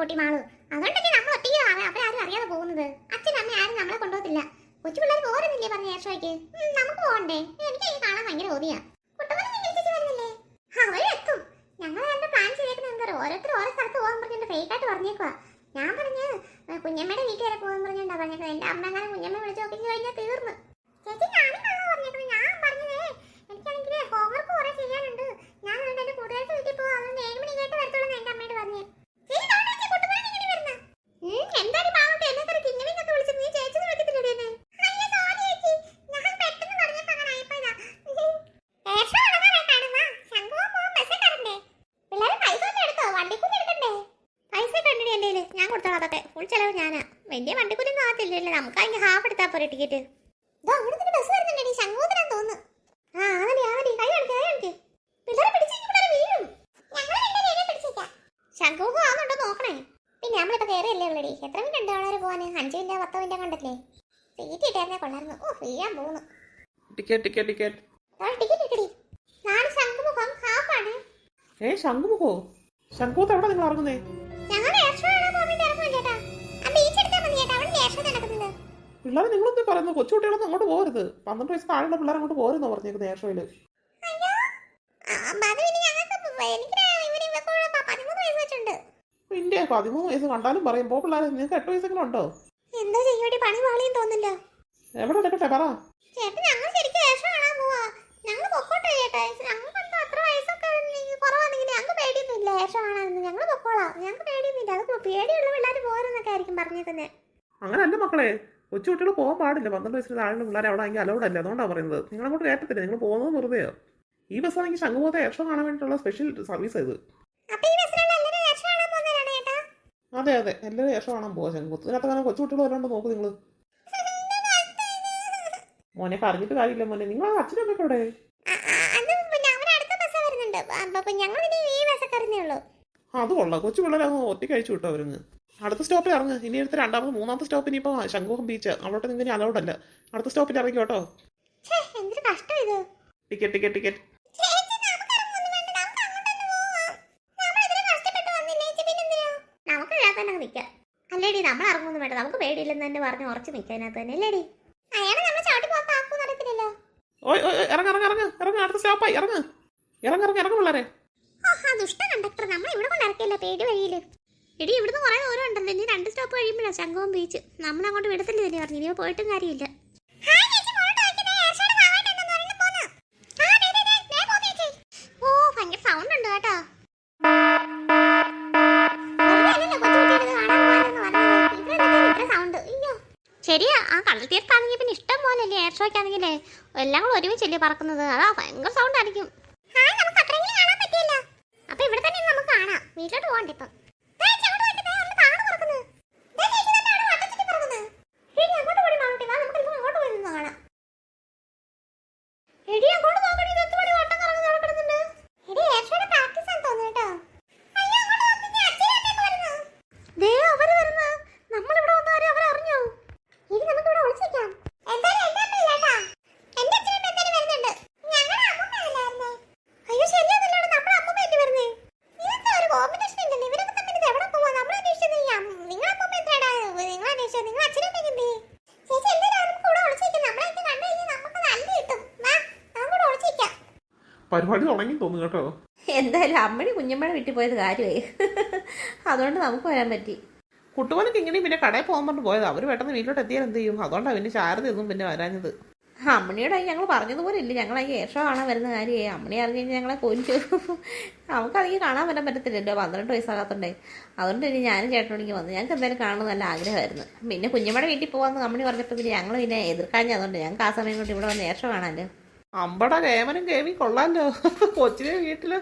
പൊട്ടി മാൾ. അതുകൊണ്ടല്ലേ നമ്മൾ ഒറ്റയ്ക്ക് ആരും അറിയാതെ പോകുന്നത്. അച്ഛൻ അമ്മ ആരും നമ്മളെ കൊണ്ടുപോകത്തില്ല. കൊച്ചു പിള്ളേർ പോരുന്നില്ലേ പറഞ്ഞ ഏഷോയ്ക്ക് നമുക്ക് പോകണ്ടേ. എനിക്ക് കാണാൻ ഭയങ്കര ഓതിയാ. ഞങ്ങൾ പ്ലാൻ പറഞ്ഞിട്ട് ഞാൻ പറഞ്ഞു കുഞ്ഞമ്മയുടെ വീട്ടിൽ വരെ പോകാൻ പറഞ്ഞിട്ടാ പറഞ്ഞേക്കുന്നത് എന്റെ അമ്മ അങ്ങനെ കുഞ്ഞമ്മ വിളിച്ചു നോക്കി കഴിഞ്ഞാൽ തീർന്നു. ചേച്ചി ഞാനും കള്ളാ പറഞ്ഞേക്കുന്നത് ഞാൻ പറഞ്ഞതേ എനിക്കാണെങ്കിൽ ഹോംവർക്ക് കുറെ ചെയ്യാനുണ്ട് ഞാൻ അതുകൊണ്ട് എന്റെ കൂട്ടുകാരുടെ വീട്ടിൽ പോകാം അതുകൊണ്ട് ഏഴ് മണി കേട്ട് വരത്തുള്ളൂ എന്ന് എന്റെ അമ്മയോട് പറഞ്ഞേ ചേച്ചി ഇതാണോ ചേച്ചി കുട്ടുപുറം ഇങ്ങനെ വരുന്നെ? ഉം, എന്താടി പാവട്ടെ എന്നെ കറി കിങ്ങിണിന്നൊക്കെ വിളിച്ച് നീ ചേച്ചി എന്ന് വിളിക്കത്തില്ലടി എന്നെ? അയ്യോ, sorry ചേച്ചി. ഞാൻ പെട്ടെന്ന് പറഞ്ഞപ്പോ അങ്ങനെ ആയിപ്പോയതാ. ഏഷം ഉണങ്ങാനായിട്ടാണ് വാ. ശംഖുവാ പോവാൻ ബസ്സേ കയറണ്ടേ? പിള്ളേരെ പൈസ വല്ലതും എടുത്തോ? വണ്ടിക്കൂലി എടുക്കണ്ടേ? പൈസ ഒക്കെ ഉണ്ടെടി എന്റെ കയ്യിൽ. ഞാൻ ഫുൾ ചെലവ് ഞാനാ. വലിയ വണ്ടി ഒന്നും ആകത്തില്ലല്ലോ. നമുക്ക് അതിന് ഹാഫ് എടുത്താ പോരെ ടിക്കറ്റ് ഇതോ ബസ് വരുന്നുണ്ടെടി തോന്നുന്നു. ആ കൈ കാണിക്ക് കൈ കാണിക്ക്. പിള്ളേരെ വീഴും. ആവുന്നുണ്ടോ നോക്കണേ. പിന്നെ നമ്മളിപ്പോ കയറിയല്ലേ ഉള്ളടി എത്ര മിനിറ്റ് ഉണ്ട് അവിടെ പോവാന്? അഞ്ചു മിനിറ്റ് പത്തോ മിനിറ്റ് കണ്ടല്ലേ സീറ്റ് കിട്ടിയായിരുന്നേ കൊള്ളായിരുന്നു. ഓ വീഴാൻ പോകുന്നു. Ticket ticket ticket ticket Shanghumukham ഹാഫാണ് ഏ ശംഖുമുഖോ? ശംഖുത്ത് എവിടെ നിങ്ങൾ ഇറങ്ങുന്നേ? പിള്ളേർ നിങ്ങളൊന്നും പറയുന്നു കൊച്ചുകുട്ടികളൊന്നും അങ്ങോട്ട് പോകരുത്. പന്ത്രണ്ട് വയസ്സ് താഴെയുള്ള പിള്ളേർ അങ്ങോട്ട് പോരുന്നു പറഞ്ഞേക്കുന്നു എയർ അത് പിന്നെ പതിമൂന്ന് വയസ്സ് കണ്ടാലും പറയും. പോ പിള്ളേർ നിങ്ങൾക്ക് എട്ട് വയസ്സെങ്കിലും ഉണ്ടോ? എന്തോ ചെയ്യോടി പണി പാളിയും തോന്നില്ല എവിടെ എടുക്കട്ടെ പറ. ഞങ്ങൾ പേടിയുള്ള പിള്ളേർ പോരെന്നൊക്കെ ആയിരിക്കും പറഞ്ഞേക്കുന്നത് അങ്ങനെ അല്ല മക്കളെ. കൊച്ചുകുട്ടികൾ പോകാൻ പാടില്ല. പന്ത്രണ്ട് വയസ്സിന് താഴെ പിള്ളേർ അവിടെ ആണെങ്കിൽ അലൗഡ് അല്ല? അതുകൊണ്ടാണ് പറയുന്നത്. നിങ്ങൾ അങ്ങോട്ട് കയറ്റത്തില്ല നിങ്ങൾ പോകുന്നത് വെറുതെയോ ഈ ബസ് ആണെങ്കിൽ ശംഖുമുഖത്തെ ഏഷോ കാണാൻ വേണ്ടിയിട്ടുള്ള സ്പെഷ്യൽ സർവീസ് ഇത്. അതെ അതെ. എല്ലാവരും ഏഷോ കാണാൻ പോവാ ശംഖുമുഖത്ത്. ഇതിനകത്ത് അങ്ങനെ കൊച്ചുകുട്ടികൾ വരാണ്ട് നോക്ക് നിങ്ങൾ മോനെ പറഞ്ഞിട്ട് കാര്യമില്ല മോനെ. നിങ്ങൾ അച്ഛനും അമ്മയൊക്കെ അവിടെ അത് കൊള്ളാം. കൊച്ചു പിള്ളേരെ അങ്ങ് ഒറ്റയ്ക്ക് അയച്ചു വിട്ടോ അവരങ്ങ്. അടുത്ത സ്റ്റോപ്പിൽ ഇറങ്ങ്. ഇനി അടുത്ത രണ്ടാമത് മൂന്നാമത്തെ സ്റ്റോപ്പിന് ഇനിയിപ്പോ ശംഖുമുഖം ബീച്ച് അവിടെ നിങ്ങൾക്ക് അലൗഡ് അല്ല. അടുത്ത സ്റ്റോപ്പിൽ ഇറങ്ങി കേട്ടോ. ടിക്കറ്റ് ടിക്കറ്റ് ടിക്കറ്റ് അല്ലേടി നമ്മൾ ഇറങ്ങുന്നു വേണ്ട. നമുക്ക് പേടിയില്ലെന്ന് തന്നെ പറഞ്ഞ് ഉറച്ചു നിൽക്കാനകത്ത് തന്നെ. അല്ലേടി? ഓയ് ഓയ് ഇറങ്ങ ഇറങ്ങ ഇറങ്ങ ഇറങ്ങ്. അടുത്ത സ്റ്റോപ്പായി ഇറങ്ങ. ഇറങ്ങ ഇറങ്ങ ഇറങ്ങ പിള്ളേരെ. ആ ദുഷ്ട കണ്ടക്ടർ. നമ്മൾ ഇവിടെ കൊണ്ട് ഇറക്കില്ല പേടി വഴിയിൽ എടി ഇവിടുന്ന് കുറെ ദൂരം ഉണ്ടല്ലോ ഇനി രണ്ട് സ്റ്റോപ്പ് കഴിയുമ്പോഴാണ് ശംഖവും ബീച്ച്. നമ്മൾ അങ്ങോട്ട് വിടത്തില്ല തന്നെ പറഞ്ഞു. ഇനിയോ പോയിട്ടും കാര്യമില്ല. ഓ ഭയങ്കര സൗണ്ട് ഉണ്ട് കേട്ടോ. ശരിയാ ആ കടൽ തീർത്താണെങ്കിൽ പിന്നെ ഇഷ്ടം പോലെ അല്ലേ എയർ ഷോയ്ക്ക് ആണെങ്കിലേ എല്ലാം കൂടെ ഒരുമിച്ചല്ലേ പറക്കുന്നത്. അതാ ഭയങ്കര സൗണ്ട് ആയിരിക്കും. അപ്പൊ ഇവിടെ തന്നെ നമുക്ക് കാണാം. വീട്ടിലോട്ട് പോകണ്ട ഇപ്പം ദേ ചേച്ചി, അങ്ങോട്ട് നോക്ക്, ദേ അവിടെ താഴെ പറക്കുന്നത്. ദേ ചേച്ചി, ദേ അവിടെ വട്ടച്ചുറ്റി പറക്കുന്നത്. എടി, അങ്ങോട്ട് പോടി മാളൂട്ടി, വാ, നമുക്ക് ഇപ്പൊ അങ്ങോട്ട് പോയി നിന്ന് കാണാം. എടി, അങ്ങോട്ട് നോക്കടി, ഇത് എന്തുവാടി വട്ടം കറങ്ങുന്നത് അവിടെ കിടന്നിട്ട്? എടി, ഏഷ്യയുടെ practice ആണെന്ന് തോന്നുന്നു കേട്ടോ. അയ്യോ, അങ്ങോട്ട് നോക്ക്, ഇനി അച്ഛനും അമ്മയൊക്കെ വരുന്നു. ദേ, അവർ വരുന്നു. നമ്മളിവിടെ വന്ന കാര്യം അവരറിഞ്ഞോ? എടി, നമുക്കിവിടെ ഒളിച്ചിരിക്കാം. എന്തായാലും എന്റെ അമ്മ ഇല്ല കേട്ടാ. എന്റെ അച്ഛനും അമ്മയും എന്തായാലും വരുന്നുണ്ട്. ഞങ്ങളുടെ അമ്മൂമ്മയല്ലേ വരുന്നേ? അയ്യോ, ശരിയാന്നല്ലോടാ, നമ്മുടെ അമ്മൂമ്മയല്ലേ വരുന്നേ? ഇതെന്താ ഒരു കോമ്പിനേഷൻ ഇല്ലല്ലോ ഇവരൊക്കെ തമ്മിൽ ഇത് എവിടെ പോവാ നമ്മൾ അന്വേഷിച്ചത് ഈ അമ്മ- നിങ്ങളെ അമ്മൂമ്മ എന്തിനാടാ നിങ്ങൾ അന്വേഷിച്ചത് നിങ്ങൾ അച്ഛനും അമ്മയും എന്ത് ചേച്ചി എന്തിനാ നമുക്ക് ഇവിടെ ഒളിച്ചിരിക്കും നമ്മളെയൊക്കെ കണ്ടു കഴിഞ്ഞാൽ നമുക്ക് നല്ല കിട്ടും വാ നമുക്ക് ഇവിടെ ഒളിച്ചിരിക്കാം പരിപാടി തുടങ്ങി തോന്നുന്നു കേട്ടോ. എന്തായാലും അമ്മണി കുഞ്ഞമ്മയുടെ വീട്ടിൽ പോയത് കാര്യമായി. അതുകൊണ്ട് നമുക്ക് വരാൻ പറ്റി. കുട്ടുപോലൊക്കെ ഇങ്ങനെയും പിന്നെ കടയിൽ പോകാൻ പറഞ്ഞു പോയത്. അവർ പെട്ടെന്ന് വീട്ടിലോട്ട് എത്തിയാൽ എന്ത് ചെയ്യും? അതുകൊണ്ട് പിന്നെ ശാരദ ഒന്നും പിന്നെ വരാഞ്ഞത്. അമ്മണിയോട് ഞങ്ങൾ പറഞ്ഞതുപോലെ ഇല്ല. ഞങ്ങൾ ഈ ഏഷോ കാണാൻ വരുന്ന കാര്യമായി. അമ്മണി അറിഞ്ഞു കഴിഞ്ഞാൽ ഞങ്ങളെ കൊഞ്ചു നമുക്കധികം കാണാൻ വരാൻ പറ്റത്തില്ലല്ലോ. പന്ത്രണ്ട് വയസ്സാകാത്തണ്ടേ അതുകൊണ്ട് ഇനി ഞാനും ചേട്ടനോടിക്ക് വന്നു. ഞങ്ങൾക്ക് എന്തായാലും കാണുന്ന നല്ല ആഗ്രഹമായിരുന്നു. പിന്നെ കുഞ്ഞമ്മയുടെ വീട്ടിൽ പോകാമെന്ന് അമ്മണി പറഞ്ഞപ്പോൾ പിന്നെ ഞങ്ങൾ പിന്നെ എതിർക്കാഞ്ഞതുകൊണ്ട് ഞങ്ങൾക്ക് ആ സമയം കൊണ്ട് ഇവിടെ വന്ന് ഏഷോ കാണാമല്ലോ അമ്പട കേമനും കേമി കൊള്ളാമല്ലോ കൊച്ചിനെ വീട്ടിൽ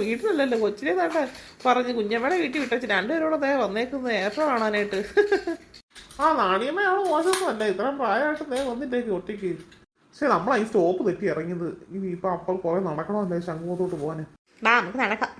വീട്ടിലല്ലല്ലോ കൊച്ചിനെ തട്ട പറഞ്ഞ് കുഞ്ഞമ്മയുടെ വീട്ടിൽ വിട്ടച്ച് രണ്ടുപേരോടെ ദേ വന്നേക്കുന്നത് ഏറ്റവും കാണാനായിട്ട്. ആ നാണിയമ്മ മോശമൊന്നും അല്ല ഇത്രയും പ്രായമായിട്ട് ദേ വന്നിട്ടേക്ക് ഒറ്റയ്ക്ക്. പക്ഷെ നമ്മളാ ഈ സ്റ്റോപ്പ് തെറ്റി ഇറങ്ങിയത്. ഇനി ഇപ്പൊ അപ്പോൾ കൊറേ നടക്കണമല്ലേ ശംഖുമത്തോട്ട് പോകാന് വാ നമുക്ക് നടക്കാം.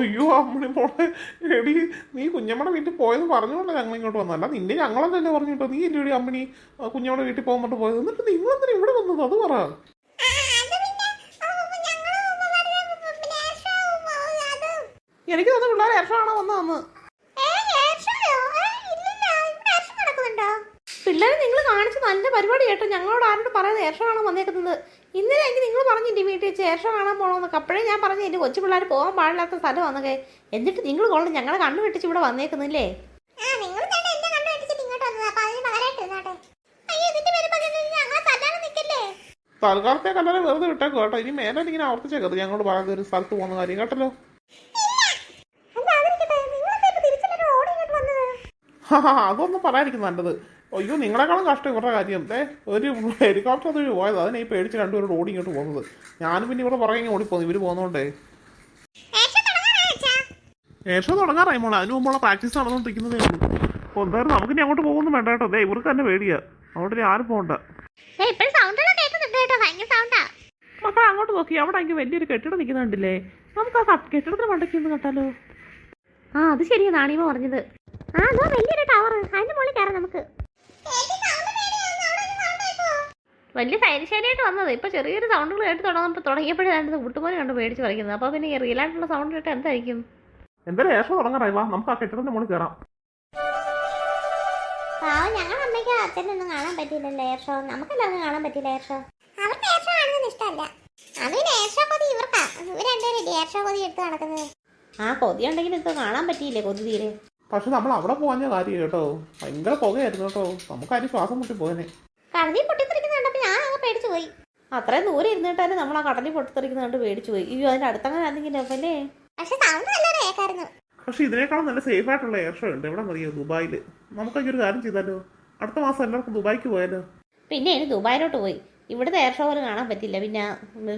അയ്യോ അമ്മണി മോളെ. എടി നീ കുഞ്ഞമ്മയുടെ വീട്ടിൽ പോയെന്ന് പറഞ്ഞുകൊണ്ട് ഞങ്ങൾ ഇങ്ങോട്ട് വന്നല്ല നിന്നെ ഞങ്ങളെന്നല്ലേ പറഞ്ഞു കേട്ടോ. നീ ഇല്ലേ അമ്മണി ആ കുഞ്ഞമ്മയുടെ വീട്ടിൽ പറഞ്ഞിട്ട് പോയത്? എന്നിട്ട് നിങ്ങളെന്തിനാ ഇവിടെ വന്നത്? അത് പറ. എനിക്ക് തന്നെ പിള്ളേർ ഏഷാണോ വന്നതെന്ന്. പിള്ളേരെ നിങ്ങൾ കാണിച്ച നല്ല പരിപാടി കേട്ടോ. ഞങ്ങളോട് ആരോട് പറയാതെ ഏർഷാണോ വന്നേക്കുന്നത്? ഇന്നലെ എനിക്ക് നിങ്ങൾ പറഞ്ഞിട്ട് വീട്ടിൽ ശേഷം കാണാൻ പോകണമെന്നൊക്കെ അപ്പോഴേ ഞാൻ പറഞ്ഞു എന്റെ കൊച്ചു പിള്ളേർ പോകാൻ പാടില്ലാത്ത സ്ഥലം വന്നൊക്കെ എന്നിട്ട് നിങ്ങൾ കൊള്ളു ഞങ്ങളെ കണ്ണു വെട്ടിച്ച് ഇവിടെ വന്നേക്കുന്നില്ലേ? തൽക്കാലത്തെ കല്ലറ വെറുതെ വിട്ടേക്കോ കേട്ടോ. ഇനി മേലെ ഇങ്ങനെ ആവർത്തിച്ചേക്കത് ഞങ്ങളോട് പറയാതെ ഒരു സ്ഥലത്ത് പോകുന്ന കാര്യം. കേട്ടല്ലോ? അതൊന്നും പറയാതിരിക്കും നല്ലത്. അയ്യോ നിങ്ങളെക്കാളും കഷ്ടം ഇവരുടെ കാര്യം. ഏ ഒരു ഹെലികോപ്റ്റർ അതൊരു പോയത്. അതിനെ ഈ പേടിച്ച് രണ്ടുപേരോട് ഓടി ഇങ്ങോട്ട് പോകുന്നത്. ഞാനും പിന്നെ ഇവിടെ പുറകെ ഓടിപ്പോന്നു ഇവർ പോകുന്നോണ്ടേ. ഏഷം തുടങ്ങാറായി മോളെ. അതിന് മുമ്പുള്ള പ്രാക്ടീസ് നടന്നുകൊണ്ടിരിക്കുന്നതേ ഉള്ളൂ അപ്പോൾ എന്തായാലും നമുക്ക് ഇനി അങ്ങോട്ട് പോകുന്നു വേണ്ട കേട്ടോ. ദേ ഇവർക്ക് തന്നെ പേടിയാ. അങ്ങോട്ട് ആരും പോകണ്ട മക്കളെ അങ്ങോട്ട് നോക്കി. അവിടെ എനിക്ക് വലിയൊരു കെട്ടിടം നിൽക്കുന്നുണ്ടല്ലേ. നമുക്ക് ആ കട്ട്- കെട്ടിടത്തിന് മണ്ടയ്ക്ക് ഒന്ന് കേട്ടാലോ? ആ അത് ശരിയാ. നാണിയമ്മ പറഞ്ഞത്. ആ അതോ വലിയൊരു ടവർ അതിന്റെ മുകളിൽ കയറാം നമുക്ക്. വലിയ സൈനിശാലിയായിട്ട് വന്നത്. ഇപ്പൊ ചെറിയൊരു സൗണ്ടുകൾ കേട്ട് തുടങ്ങുമ്പോൾ തുടങ്ങിയപ്പോഴേ വീട്ടുപോലെ കണ്ട് പേടിച്ച് പറിക്കുന്നത് അപ്പോൾ പിന്നെ റിയൽ ആയിട്ടുള്ള സൗണ്ട് കേട്ട് എന്തായിരിക്കും? എന്തായാലും ഏഷം തുടങ്ങാറായി വാ നമുക്ക് ആ കെട്ടിടത്തിന്റെ മുകളിൽ കയറാം. പാവം ഞങ്ങളുടെ അമ്മയ്ക്ക് അച്ഛനൊന്നും കാണാൻ പറ്റിയില്ലല്ലോ എയർ ഷോ നമുക്കെല്ലാവർക്കും കാണാൻ പറ്റില്ല എയർ ഷോ അവർക്ക് എയർ ഷോ കാണുന്നത് ഇഷ്ടമല്ല. അത് എയർ ഷോ കൊതി ഇവർക്കാ. ഇവർ രണ്ടുപേരും എയർ ഷോ കൊതി എടുത്ത് നടക്കുന്നത്? ആ കൊതി ഉണ്ടെങ്കിൽ ഇത് കാണാൻ പറ്റിയില്ലേ കൊതി തീരെ? പക്ഷെ നമ്മൾ അവിടെ പോകാൻ കാര്യം കേട്ടോ. ഭയങ്കര പുകയായിരുന്നു കേട്ടോ. നമുക്ക് അതിന് ശ്വാസം മുട്ടി പോയനെ. കടലിൽ പൊട്ടിത്തെറിക്കുന്നുണ്ട്. കണ്ടപ്പോൾ ഞാൻ അങ്ങ് പേടിച്ചു പോയി. അത്രയും ദൂരെ ഇരുന്നിട്ട് തന്നെ നമ്മൾ ആ കടലിൽ പൊട്ടിത്തെറിക്കുന്നുണ്ട് പേടിച്ചു പോയി. ഇയ്യോ അതിന്റെ അടുത്തങ്ങനെ അങ്ങനെ അല്ലേ പക്ഷെ സൗണ്ട് നല്ലൊരു പക്ഷെ ഇതിനേക്കാളും നല്ല സേഫ് ആയിട്ടുള്ള എയർ ഷോ ഉണ്ട്. എവിടെ അറിയോ? ദുബായിൽ നമുക്ക് ഒരു കാര്യം ചെയ്താലോ? അടുത്ത മാസം എല്ലാവർക്കും ദുബായിക്ക് പോയാലോ? പിന്നെ ഇനി ദുബായിലോട്ട് പോയി. ഇവിടുത്തെ എയർ ഷോ പോലും കാണാൻ പറ്റില്ല. പിന്നെ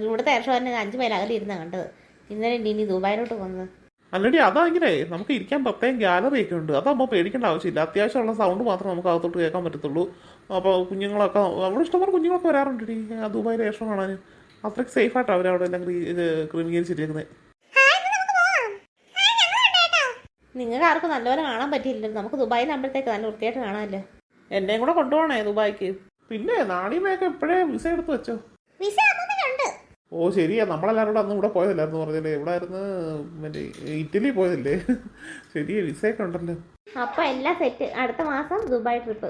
ഇവിടുത്തെ എയർ ഷോ തന്നെ അഞ്ച് മൈൽ അകലെ ഇരുന്നാ കണ്ടത്. ഇന്നലെ ഇനി ദുബായിലോട്ട് വന്നത് അല്ലടി അതങ്ങനെ നമുക്ക് ഇരിക്കാൻ പ്രത്യേകം ഗാലറി ഒക്കെ ഉണ്ട് അതാകുമ്പോൾ പേടിക്കേണ്ട ആവശ്യമില്ല. അത്യാവശ്യമുള്ള സൗണ്ട് മാത്രം നമുക്ക് അകത്തോട്ട് കേൾക്കാൻ പറ്റത്തുള്ളൂ. അപ്പോൾ കുഞ്ഞുങ്ങളൊക്കെ അവിടെ ഇഷ്ടംപോലെ കുഞ്ഞുങ്ങളൊക്കെ വരാറുണ്ട് ദുബായിലെ ഏഷം കാണാൻ. അത്രയ്ക്ക് സേഫ് ആയിട്ടാണ് അവരവിടെ എല്ലാം ക്രമീകരിച്ചിരിക്കുന്നത് നിങ്ങൾക്ക് ആർക്കും നല്ലപോലെ കാണാൻ പറ്റിയില്ലല്ലോ. നമുക്ക് ദുബായിലാകുമ്പോഴത്തേക്ക് നല്ല വൃത്തിയായിട്ട് കാണാമല്ലോ. എന്നെയും കൂടെ കൊണ്ടുപോകണേ ദുബായിക്ക്. പിന്നെ നാണിമയൊക്കെ എപ്പോഴേ വിസ എടുത്ത് വെച്ചോ? വിസ ഓ ശരിയാ. നമ്മളെല്ലാവരും അന്ന് ഇവിടെ പോയതല്ലായിരുന്നു. പറഞ്ഞല്ലേ ഇവിടെ ആയിരുന്നു മറ്റേ ഇറ്റലി പോയതല്ലേ? ശരിയാ വിസയൊക്കെ ഉണ്ടല്ലോ. അപ്പൊ എല്ലാം സെറ്റ് അടുത്ത മാസം ദുബായ് ട്രിപ്പ്